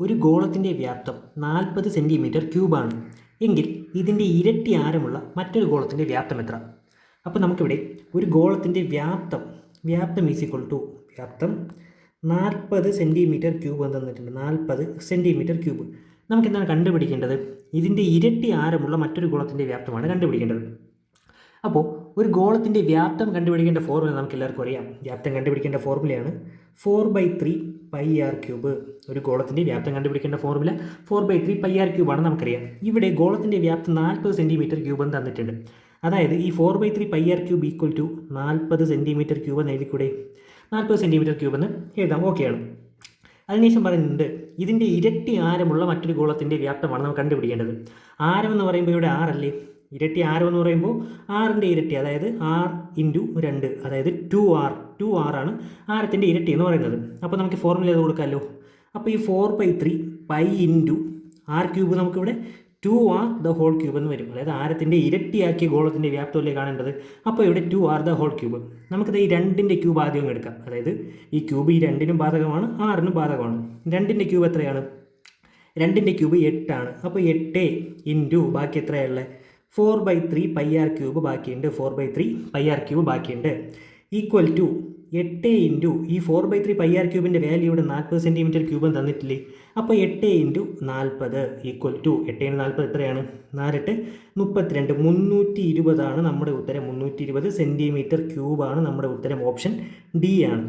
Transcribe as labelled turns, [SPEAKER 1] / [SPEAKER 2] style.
[SPEAKER 1] ഒരു ഗോളത്തിന്റെ വ്യാപ്തം നാൽപ്പത് സെന്റിമീറ്റർ ക്യൂബാണ്. എങ്കിൽ ഇതിന്റെ ഇരട്ടി ആരമുള്ള മറ്റൊരു ഗോളത്തിന്റെ വ്യാപ്തം എത്ര? അപ്പോൾ നമുക്കിവിടെ ഒരു ഗോളത്തിന്റെ വ്യാപ്തം വ്യാപ്തം ഈസ് ഈക്വൾ ടു വ്യാപ്തം നാൽപ്പത് സെന്റിമീറ്റർ ക്യൂബ് എന്ന് തന്നിട്ടുണ്ട്. നാൽപ്പത് സെന്റിമീറ്റർ ക്യൂബ്. നമുക്കെന്താണ് കണ്ടുപിടിക്കേണ്ടത്? ഇതിന്റെ ഇരട്ടി ആരമുള്ള മറ്റൊരു ഗോളത്തിന്റെ വ്യാപ്തമാണ് കണ്ടുപിടിക്കേണ്ടത്. അപ്പോൾ ഒരു ഗോളത്തിന്റെ വ്യാപ്തം കണ്ടുപിടിക്കേണ്ട ഫോർമുല നമുക്ക് എല്ലാവർക്കും അറിയാം. വ്യാപ്തം കണ്ടുപിടിക്കേണ്ട ഫോർമുലയാണ് four by three pi r cube ഒരു ഗോളത്തിന്റെ വ്യാപ്തം കണ്ടുപിടിക്കേണ്ട formula four by three pi r ക്യൂബാണ് നമുക്കറിയാം. ഇവിടെ ഗോളത്തിന്റെ വ്യാപ്തം നാൽപ്പത് സെന്റിമീറ്റർ ക്യൂബ് എന്ന് തന്നിട്ടുണ്ട്. അതായത് ഈ four by three pi r cube equal to നാൽപ്പത് സെന്റിമീറ്റർ ക്യൂബ് എന്ന് എഴുതിക്കൂടെ? നാൽപ്പത് സെന്റിമീറ്റർ ക്യൂബ് എന്ന് എഴുതാം. ഓക്കെയാണ് അതിനുശേഷം പറയുന്നുണ്ട് ഇതിന്റെ ഇരട്ടി ആരമുള്ള മറ്റൊരു ഗോളത്തിന്റെ വ്യാപ്തമാണ് നമ്മൾ കണ്ടുപിടിക്കേണ്ടത്. ആരം എന്ന് പറയുമ്പോൾ ഇവിടെ ആറല്ലേ ഇരട്ടി ആരം എന്ന് പറയുമ്പോൾ ആറിന്റെ ഇരട്ടി അതായത് ആർ ഇന്റു രണ്ട് അതായത് ടു ആർ ടു ആർ ആണ് ആരത്തിന്റെ ഇരട്ടി എന്ന് പറയുന്നത്. അപ്പോൾ നമുക്ക് ഫോർമുല ചെയ്ത് കൊടുക്കാമല്ലോ? അപ്പോൾ ഈ four by three pi into r cube നമുക്കിവിടെ two r the whole cube എന്ന് വരും. അതായത് ആരത്തിന്റെ ഇരട്ടിയാക്കിയ ഗോളത്തിന്റെ വ്യാപ്തമല്ലേ കാണേണ്ടത്? അപ്പോൾ ഇവിടെ two r the whole cube നമുക്കിത് ഈ രണ്ടിന്റെ ക്യൂബ് ആദ്യം എടുക്കാം. അതായത് ഈ ക്യൂബ് ഈ രണ്ടിനും ബാധകമാണ് ആറിനും ബാധകമാണ്. രണ്ടിന്റെ ക്യൂബ് എത്രയാണ്? രണ്ടിന്റെ ക്യൂബ് എട്ടാണ്. അപ്പോൾ എട്ട് ഇന്റു ബാക്കി എത്രയുള്ളത് four by three pi r cube ബാക്കിയുണ്ട്. Four by three pi r cube ബാക്കിയുണ്ട്. ഈക്വൽ ടു എട്ട് ഇന്റു ഈ four by three pi r ക്യൂബിന്റെ value ഇവിടെ നാൽപ്പത് സെന്റിമീറ്റർ ക്യൂബ് തന്നിട്ടില്ലേ? അപ്പോൾ എട്ട് ഇന്റു നാൽപ്പത് ഈക്വൽ ടു എട്ട് ഇന്റു നാൽപ്പത് എത്രയാണ്? നാലെട്ട് മുപ്പത്തിരണ്ട്. മുന്നൂറ്റി ഇരുപതാണ് നമ്മുടെ ഉത്തരം. മുന്നൂറ്റി ഇരുപത് സെന്റിമീറ്റർ ക്യൂബാണ് നമ്മുടെ ഉത്തരം. ഓപ്ഷൻ ഡി ആണ്.